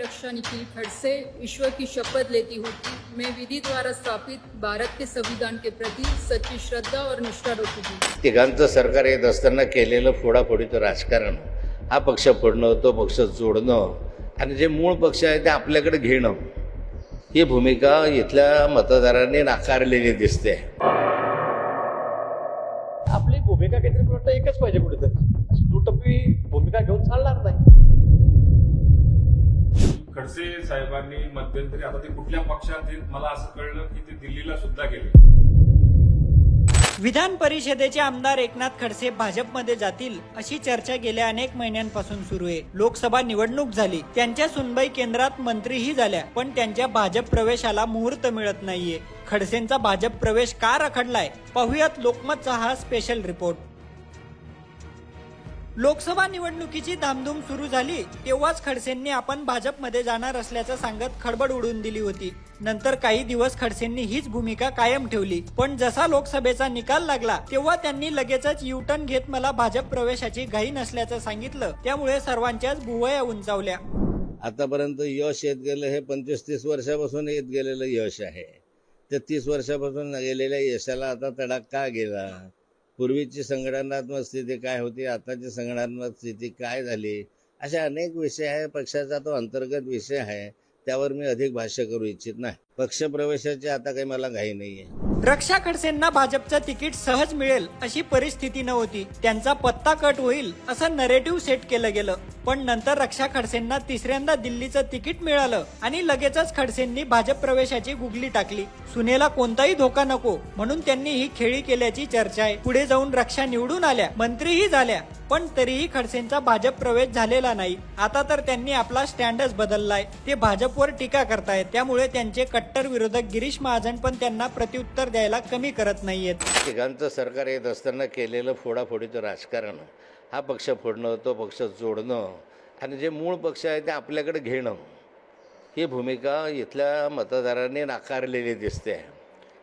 रक्षा निखिल खड़से ईश्वर की शपथ लेती हूँ कि मैं विधि द्वारा स्थापित भारत के संविधान के प्रति सच्ची श्रद्धा और निष्ठा रखूंगी तिघांचं सरकार येत असताना केलेलं फोडाफोडीचं राजकारण हा पक्ष फोडणं तो पक्ष जोडणं आणि जे मूळ पक्ष आहे ते आपल्याकडे घेणं ही भूमिका इथल्या मतदारांनी नाकारलेली दिसते. आपली भूमिका काहीतरी एकच पाहिजे कुठेतरी. अशी दुटप्पी भूमिका घेऊन चालणार नाही. खडसे साहेबांनी मध्यंतरी आता ते कुठल्या पक्षात आहेत मला असं कळलं की ते दिल्लीला सुद्धा गेले. विधान परिषदेचे आमदार एकनाथ खडसे भाजपमध्ये जातील अशी चर्चा गेल्या अनेक महिन्यांपासून सुरू आहे. लोकसभा निवडणूक झाली. त्यांच्या सुनबाई केंद्रात मंत्रीही झाल्या पण त्यांच्या भाजप प्रवेशाला मुहूर्त मिळत नाहीये. खडसेंचा भाजप प्रवेश का रखडलाय? पाहुयात लोकमतचा हा स्पेशल रिपोर्ट लोकसभा निवडणुकीची धामधूम सुरू झाली तेव्हाच खडसेंनी आपण भाजपमध्ये जाणार असल्याचं सांगत खडबड उडून दिली होती. नंतर काही दिवस खडसेंनी हीच भूमिका कायम ठेवली. पण जसा लोकसभेचा निकाल लागला तेव्हा त्यांनी लगेचच युटर्न घेत मला भाजप प्रवेशाची घाई नसल्याचं सांगितलं. त्यामुळे सर्वांच्याच भुवया उंचावल्या. आतापर्यंत यश येत गेलं हे पंचवीस तीस वर्षापासून येत गेलेलं यश आहे. त्या तीस वर्षापासून गेलेल्या यशाला आता तडा का गेला. पूर्वीची संघटनात्मक स्थिती काय होती? आताची संघटनात्मक स्थिती काय झाली? असे अनेक विषय आहे. पक्षाचा तो अंतर्गत विषय आहे. त्यावर मी अधिक भाष्य करू इच्छित नाही. पक्षप्रवेशाची आता काही मला घाई नाहीये. रक्षा खडसेंना भाजपचं तिकीट सहज मिळेल अशी परिस्थिती नव्हती. त्यांचा पत्ता कट होईल असं नरेटिव्ह सेट केलं गेलं. पण नंतर रक्षा खडसेंना तिसऱ्यांदा दिल्लीचं तिकीट मिळालं आणि लगेचच खडसेंनी भाजप प्रवेशाची गुगली टाकली. सुनेला कोणताही धोका नको म्हणून त्यांनी ही खेळी केल्याची चर्चा आहे. पुढे जाऊन रक्षा निवडून आल्या मंत्रीही झाल्या पण तरीही खडसेंचा भाजप प्रवेश झालेला नाही. आता तर त्यांनी आपला स्टँडच बदललाय. ते भाजपवर टीका करतायत त्यामुळे त्यांचे कट कट्टर विरोधक गिरीश महाजन पण त्यांना प्रत्युत्तर द्यायला कमी करत नाहीयेत. तिघांचं सरकार येत असताना केलेलं फोडाफोडीचं राजकारण हा पक्ष फोडणं तो पक्ष जोडणं आणि जे मूळ पक्ष आहे ते आपल्याकडे घेणं ही भूमिका इथल्या मतदारांनी नाकारलेली दिसते.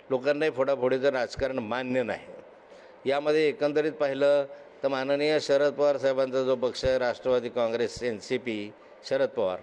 लोकांनाही फोडाफोडीचं राजकारण मान्य नाही. यामध्ये एकंदरीत पाहिलं तर माननीय शरद पवार साहेबांचा जो पक्ष आहे Rashtravadi Congress N C P Sharad Pawar.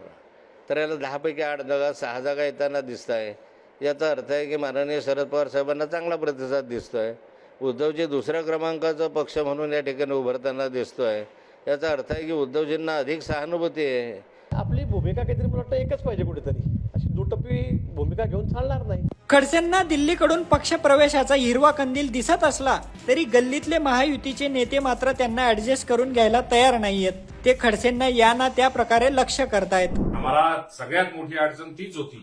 तर याला दहापैकी आठ जागा सहा जागा येताना दिसत आहे याचा अर्थ आहे की माननीय शरद पवार साहेबांना चांगला प्रतिसाद दिसतो आहे उद्धवजी दुसऱ्या क्रमांकाचा पक्ष म्हणून या ठिकाणी उभारताना दिसतो आहे याचा अर्थ आहे की उद्धवजींना अधिक सहानुभूती आहे. आपली भूमिका काहीतरी मला वाटतं एकच पाहिजे कुठेतरी. अशी दुटप्पी भूमिका घेऊन चालणार नाही. खडसेंना दिल्लीकडून पक्ष प्रवेशाचा हिरवा कंदील दिसत असला तरी गल्लीतले महायुतीचे नेते मात्र त्यांना ऍडजस्ट करून घ्यायला तयार नाहीयेत. ते खडसेंना या ना त्या प्रकारे लक्ष करतायत. आम्हाला सगळ्यात मोठी अडचण तीच होती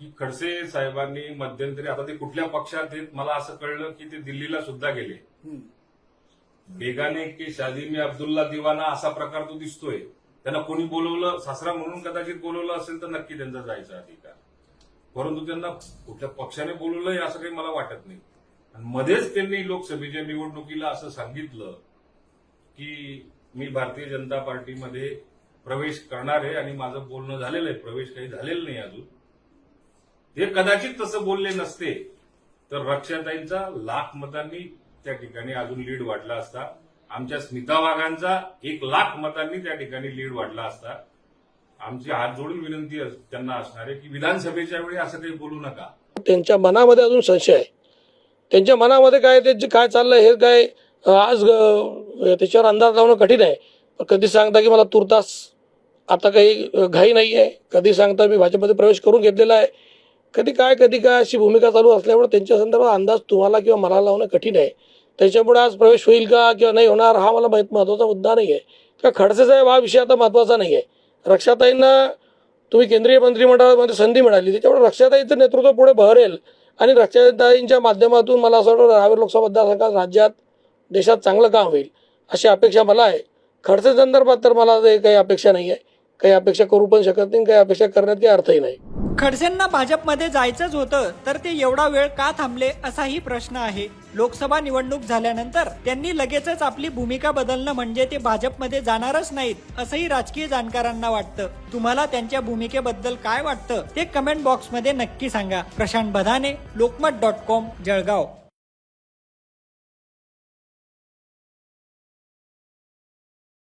की खडसे साहेबांनी मध्यंतरी आता ते कुठल्या पक्षात आहेत मला असं कळलं की ते दिल्लीला सुद्धा गेले. बेगाने की शादी में अब्दुल्ला दिवाना असा प्रकार तो दिसतोय. त्यांना कोणी बोलवलं? सासरा म्हणून कदाचित बोलवलं असेल तर नक्की त्यांचा जायचा अधिकार. परंतु त्यांना कुठल्या पक्षाने बोलवलंय असं काही मला वाटत नाही. आणि मध्येच त्यांनी लोकसभेच्या निवडणुकीला असं सांगितलं की मी भारतीय जनता पार्टीमध्ये प्रवेश करणार आहे आणि माझं बोलणं झालेलं आहे प्रवेश काही झालेलं नाही अजून. ते कदाचित तसं बोलले नसते तर रक्षाताईंचा लाख मतांनी त्या ठिकाणी अजून लीड वाढला असता. आमच्या स्मिता वाघांचा एक लाख मतांनी त्या ठिकाणी लीड वाढला असता. आमची हात जोडून विनंती अस- त्यांना असणार आहे की विधानसभेच्या वेळी असं काही बोलू नका. त्यांच्या मनामध्ये अजून संशय आहे. त्यांच्या मनामध्ये काय त्यांचे काय चाललंय हे काय आज त्याच्यावर अंदाज लावणं कठीण आहे. पण कधी सांगता की मला तुर्तास आता काही घाई नाही आहे कधी सांगता मी भाजपमध्ये प्रवेश करून घेतलेला आहे. कधी काय कधी काय अशी भूमिका चालू असल्यामुळे त्यांच्या संदर्भात अंदाज तुम्हाला किंवा मला लावणं कठीण आहे. त्याच्यामुळे आज प्रवेश होईल का किंवा नाही होणार हा मला माहीत महत्त्वाचा मुद्दा नाही आहे का खडसे साहेब हा विषय आता महत्त्वाचा नाही आहे रक्षाताईंना तुम्ही केंद्रीय मंत्रिमंडळामध्ये संधी मिळाली त्याच्यामुळे रक्षाताईचं नेतृत्व पुढे बहरेल. आणि रक्षाताईंच्या माध्यमातून मला असं वाटतं रावेर लोकसभा मतदारसंघात राज्यात देशात चांगलं काम होईल अशी अपेक्षा मला आहे. खडसे संदर्भात तर मला ते काही अपेक्षा नाही आहे काही अपेक्षा करू पण शकत नाही काही अपेक्षा करण्यात काही अर्थही नाही. खडसेंना भाजपमध्ये जायचंच होतं तर ते एवढा वेळ का थांबले असाही प्रश्न आहे. लोकसभा निवडणूक झाल्यानंतर त्यांनी लगेचच आपली भूमिका बदलणं म्हणजे ते भाजपमध्ये जाणारच नाहीत असंही राजकीय जाणकारांना वाटतं. तुम्हाला त्यांच्या भूमिकेबद्दल काय वाटतं ते कमेंट बॉक्समध्ये नक्की सांगा. प्रशांत बधाने लोकमत डॉट कॉम जळगाव.